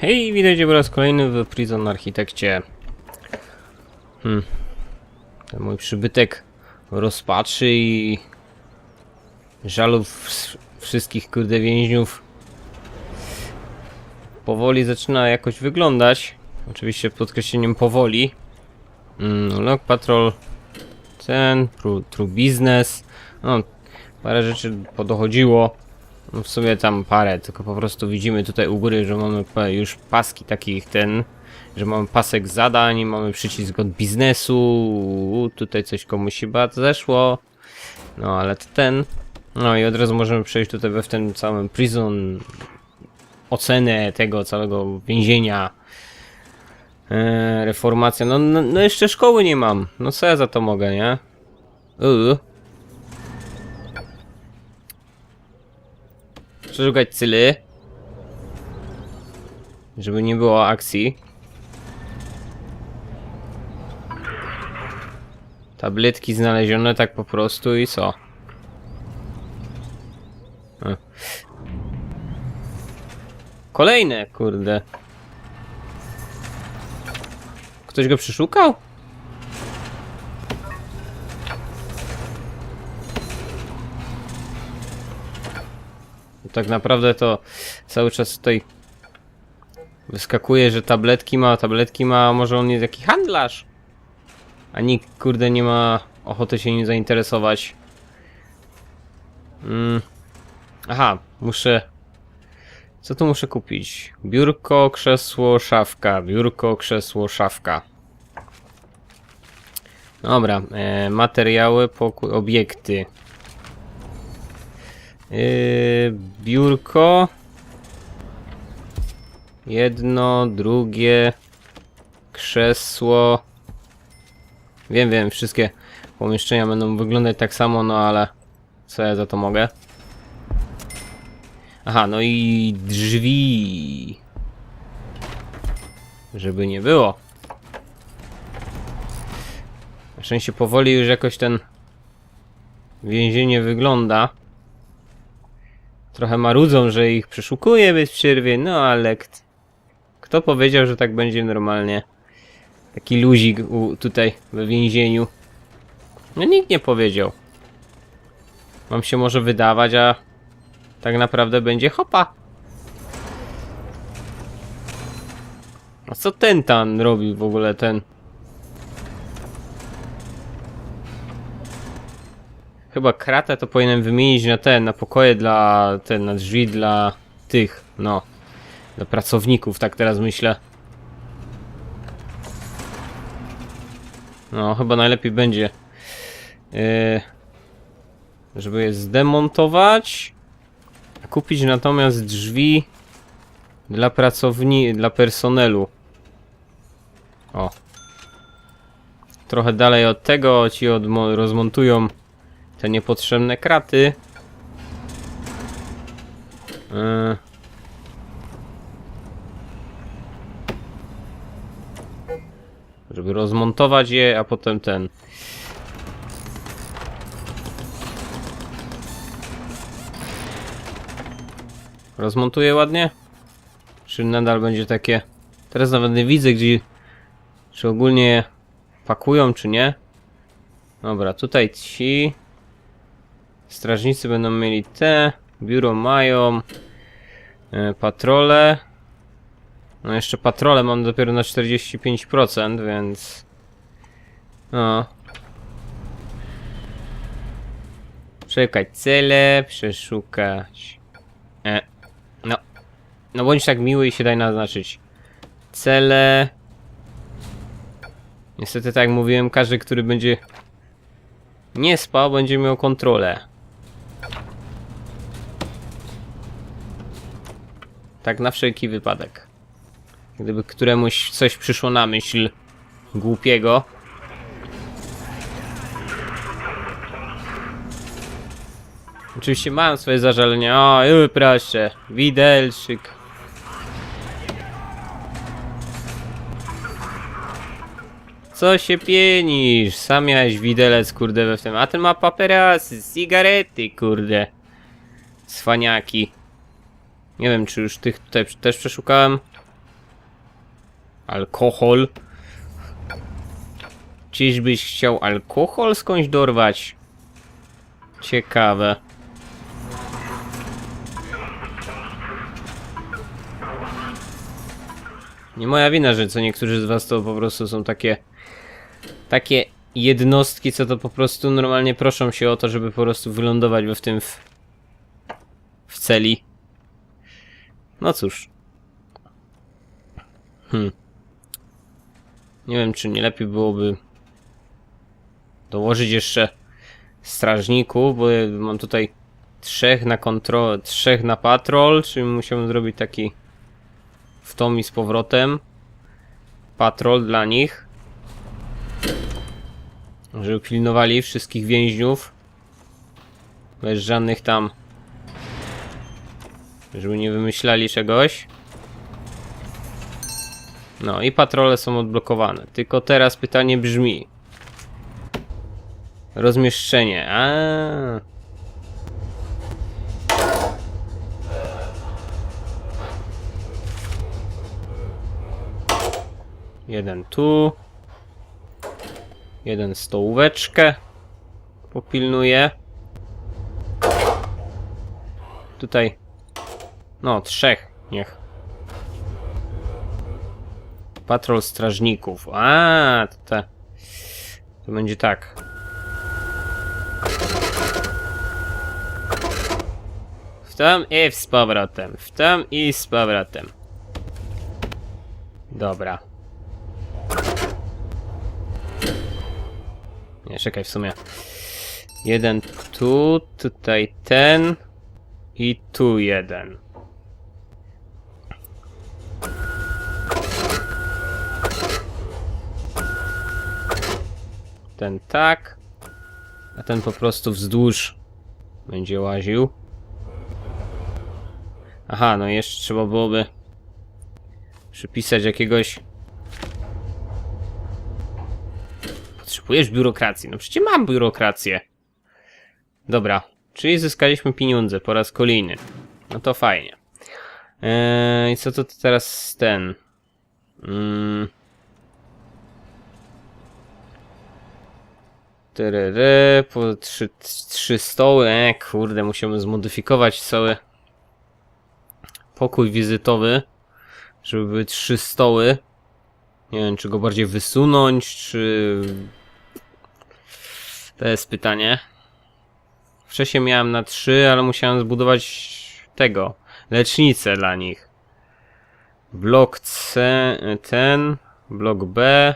Hej, witajcie po raz kolejny w Prison Architekcie. Hmm. Ten mój przybytek rozpaczy i żalów wszystkich kurde więźniów powoli zaczyna jakoś wyglądać. Oczywiście podkreśleniem powoli. Mm, Log Patrol, ten, True, true Business. No, parę rzeczy podochodziło. No w sumie tam parę, tylko po prostu widzimy tutaj u góry, że mamy już paski takich ten, że mamy pasek zadań, mamy przycisk od biznesu, tutaj coś komuś chyba zeszło, no ale ten, no i od razu możemy przejść tutaj we w ten całym prison, ocenę tego całego więzienia, e, reformacja, no, no, no jeszcze szkoły nie mam, no co ja za to mogę, nie? Uuu. Przeszukać cyly. Żeby nie było akcji. Tabletki znalezione tak po prostu i co? Kolejne, kurde. Ktoś go przeszukał? Tak naprawdę to cały czas tutaj wyskakuje, że tabletki ma, tabletki ma, a może on jest jakiś handlarz? A nikt kurde nie ma ochoty się nim zainteresować. Mm. Aha, muszę... Co tu muszę kupić? Biurko, krzesło, szafka. Biurko, krzesło, szafka. Dobra, e, materiały, obiekty. Yy, biurko. Jedno, drugie. Krzesło. Wiem, wiem, wszystkie pomieszczenia będą wyglądać tak samo, no ale co ja za to mogę? Aha, no i drzwi. Żeby nie było. Na szczęście powoli już jakoś ten więzienie wygląda. Trochę marudzą, że ich przeszukuje bez przerwy, no ale kt- kto powiedział, że tak będzie normalnie? Taki luzik u, tutaj we więzieniu. No nikt nie powiedział. Mam się może wydawać, a tak naprawdę będzie hopa. A co ten tan robi w ogóle ten? Chyba kratę to powinienem wymienić na ten, na pokoje dla, ten, na drzwi dla tych, no, dla pracowników, tak teraz myślę. No, chyba najlepiej będzie, yy, żeby je zdemontować, kupić natomiast drzwi dla pracowni, dla personelu. O. Trochę dalej od tego ci odmo- rozmontują te niepotrzebne kraty. Yy. Żeby rozmontować je, a potem ten. Rozmontuję ładnie? Czy nadal będzie takie... Teraz nawet nie widzę, gdzie... Czy ogólnie pakują, czy nie? Dobra, tutaj ci... Strażnicy będą mieli te, biuro mają, e, patrole. No jeszcze patrole mam dopiero na 45%, więc... No. Przeszukać cele, przeszukać... E, no. No bądź tak miły i się daj naznaczyć. Cele... Niestety tak jak mówiłem, każdy, który będzie nie spał, będzie miał kontrolę. Tak na wszelki wypadek. Gdyby któremuś coś przyszło na myśl głupiego. Oczywiście mam swoje zażalenia. O, proszę. Widelczyk. Co się pienisz? Sam miałeś widelec, kurde, we w tym. A ten ma paperasy, cigarety, kurde. Cwaniaki. Nie wiem, czy już tych tutaj też przeszukałem. Alkohol. Czyżbyś chciał alkohol skądś dorwać? Ciekawe. Nie moja wina, że co niektórzy z was to po prostu są takie takie jednostki, co to po prostu normalnie proszą się o to, żeby po prostu wylądować w tym w, w celi. No cóż. Hmm. Nie wiem, czy nie lepiej byłoby dołożyć jeszcze strażników, bo mam tutaj trzech na kontrolę, trzech na patrol, czyli musiałem zrobić taki w tom i z powrotem patrol dla nich żeby pilnowali wszystkich więźniów bez żadnych tam żeby nie wymyślali czegoś. No i patrole są odblokowane. Tylko teraz pytanie brzmi. Rozmieszczenie. A. Jeden tu. Jeden stołóweczkę popilnuje. Tutaj. No, trzech. Niech. Patrol strażników. A, to, te. to będzie tak. W tam i z powrotem. W tam i z powrotem. Dobra. Nie, czekaj w sumie. Jeden tu, tutaj ten i tu jeden. Ten tak, a ten po prostu wzdłuż będzie łaził. Aha, no jeszcze trzeba byłoby przypisać jakiegoś Potrzebujesz biurokracji. No przecież mam biurokrację. Dobra, czyli zyskaliśmy pieniądze po raz kolejny. No to fajnie. Eee, I co to teraz ten? Mm. Tyryry, po trzy, trzy stoły. E, kurde, musimy zmodyfikować cały pokój wizytowy, żeby były trzy stoły. Nie wiem, czy go bardziej wysunąć, czy to jest pytanie. Wcześniej miałem na 3, ale musiałem zbudować tego. Lecznicę dla nich. Blok C, ten, blok B.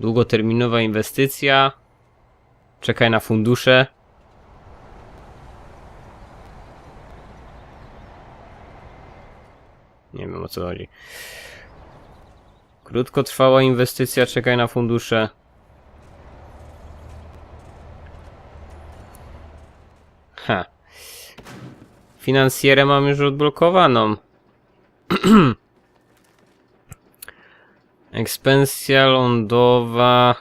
Długoterminowa inwestycja. Czekaj na fundusze. Nie wiem o co chodzi. Krótkotrwała inwestycja, czekaj na fundusze. Ha. Finansjerę mam już odblokowaną. Ekspensja lądowa.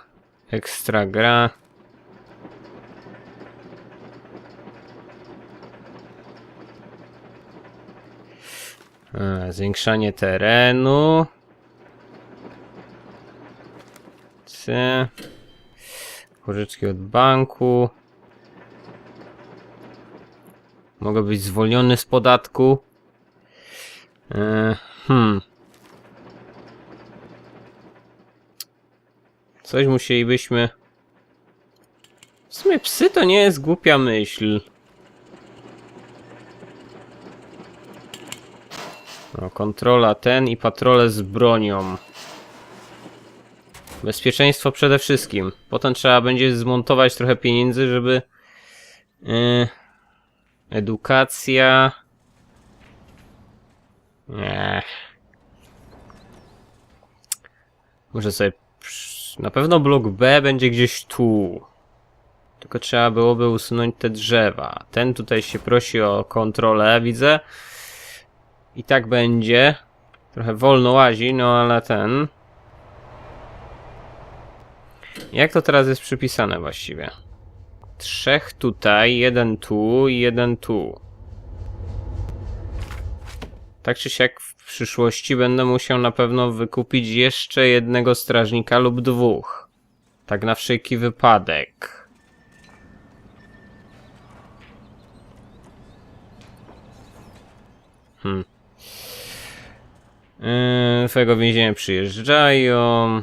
Ekstra gra. Zwiększanie terenu. C. Pożyczki od banku. Mogę być zwolniony z podatku. E, hmm. Coś musielibyśmy... W sumie psy to nie jest głupia myśl. No, kontrola ten i patrole z bronią. Bezpieczeństwo przede wszystkim. Potem trzeba będzie zmontować trochę pieniędzy, żeby... Yy, Edukacja. Nie. Muszę sobie. Na pewno blok B będzie gdzieś tu. Tylko trzeba byłoby usunąć te drzewa. Ten tutaj się prosi o kontrolę, widzę. I tak będzie. Trochę wolno łazi, no ale ten. Jak to teraz jest przypisane właściwie? Trzech tutaj, jeden tu i jeden tu. tak czy siak przyszłości będę musiał na pewno wykupić jeszcze jednego strażnika lub dwóch. Tak na wszelki wypadek. Hmm. Yy, twojego więzienia przyjeżdżają.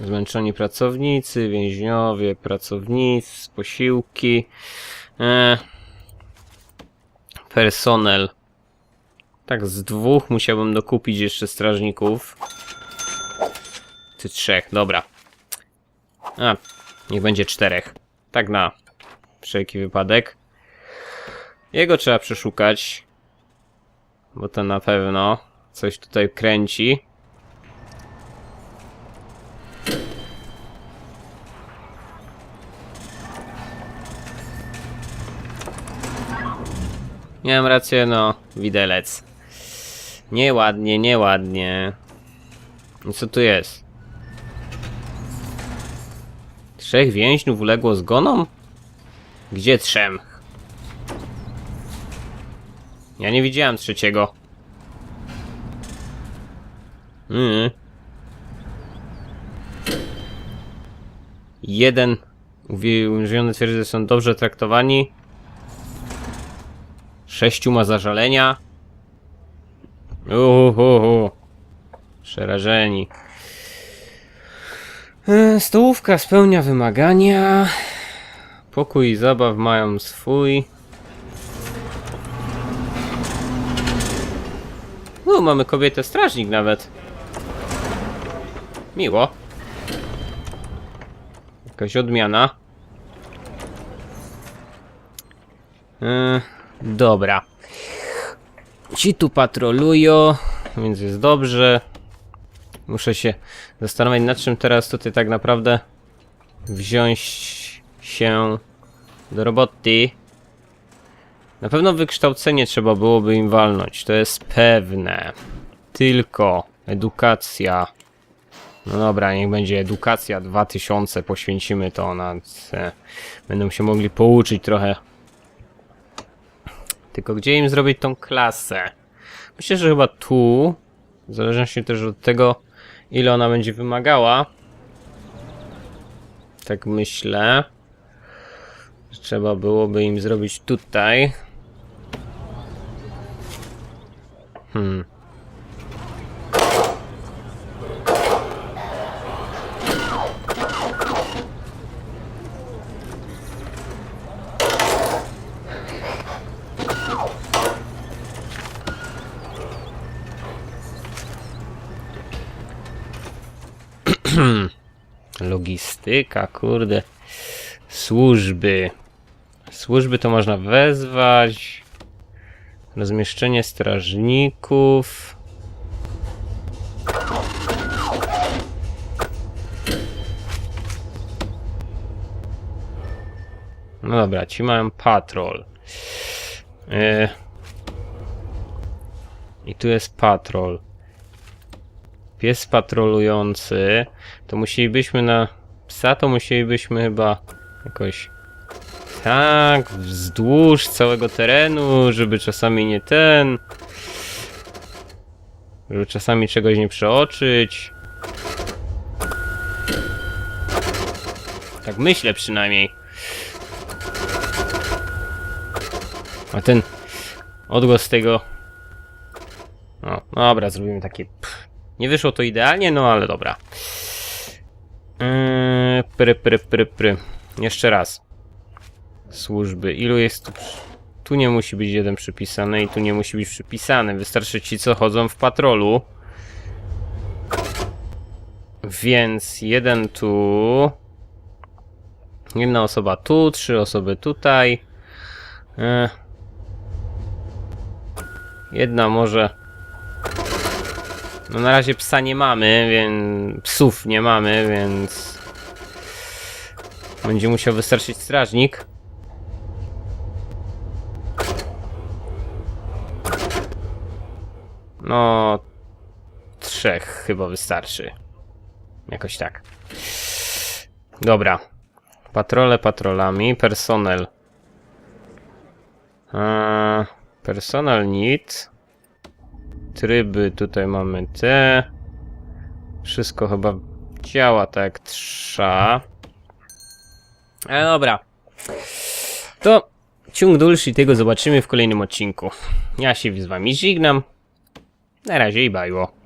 Zmęczeni pracownicy, więźniowie, pracownicy, posiłki. E, personel. Tak, z dwóch musiałbym dokupić jeszcze strażników. Ty trzech, dobra. A, niech będzie czterech. Tak na wszelki wypadek. Jego trzeba przeszukać. Bo to na pewno coś tutaj kręci. Miałem rację, no, widelec. Nieładnie, nieładnie. I co tu jest? Trzech więźniów uległo zgonom? Gdzie trzem? Ja nie widziałem trzeciego. Mm. Jeden uwięziony twierdzi, że są dobrze traktowani. Sześciu ma zażalenia. Uhuhu. Przerażeni. E, Stołówka spełnia wymagania. Pokój i zabaw mają swój. U, mamy kobietę strażnik nawet. Miło. Jakaś odmiana. E, dobra. Ci tu patrolują, więc jest dobrze. Muszę się zastanowić nad czym teraz tutaj tak naprawdę wziąć się do roboty. Na pewno wykształcenie trzeba byłoby im walnąć, to jest pewne. Tylko edukacja. No dobra, niech będzie edukacja 2000, poświęcimy to na... Będą się mogli pouczyć trochę. Tylko gdzie im zrobić tą klasę? Myślę, że chyba tu. W zależności też od tego, ile ona będzie wymagała. Tak myślę. Trzeba byłoby im zrobić tutaj. Hmm. Logistyka, kurde. Służby. Służby to można wezwać. Rozmieszczenie strażników. No dobra, ci mają patrol. E, I tu jest patrol. Pies patrolujący. To musielibyśmy na psa, to musielibyśmy chyba jakoś tak, wzdłuż całego terenu, żeby czasami nie ten. Żeby czasami czegoś nie przeoczyć. Tak myślę przynajmniej. A ten odgłos tego. No, dobra, zrobimy takie. Nie wyszło to idealnie, no ale dobra. Yy, pry, pry, pry, pry. Jeszcze raz. Służby. Ilu jest tu? Tu nie musi być jeden przypisany i tu nie musi być przypisany. Wystarczy ci, co chodzą w patrolu. Więc jeden tu. Jedna osoba tu, trzy osoby tutaj. E. Jedna może. No na razie psa nie mamy, więc psów nie mamy, więc będzie musiał wystarczyć strażnik. No trzech chyba wystarczy. Jakoś tak. Dobra. Patrole patrolami, personel. Eee, Personal. Tryby tutaj mamy te. Wszystko chyba działa tak jak trzeba. Ale dobra. To ciąg dalszy tego zobaczymy w kolejnym odcinku. Ja się z wami żegnam. Na razie i bajło.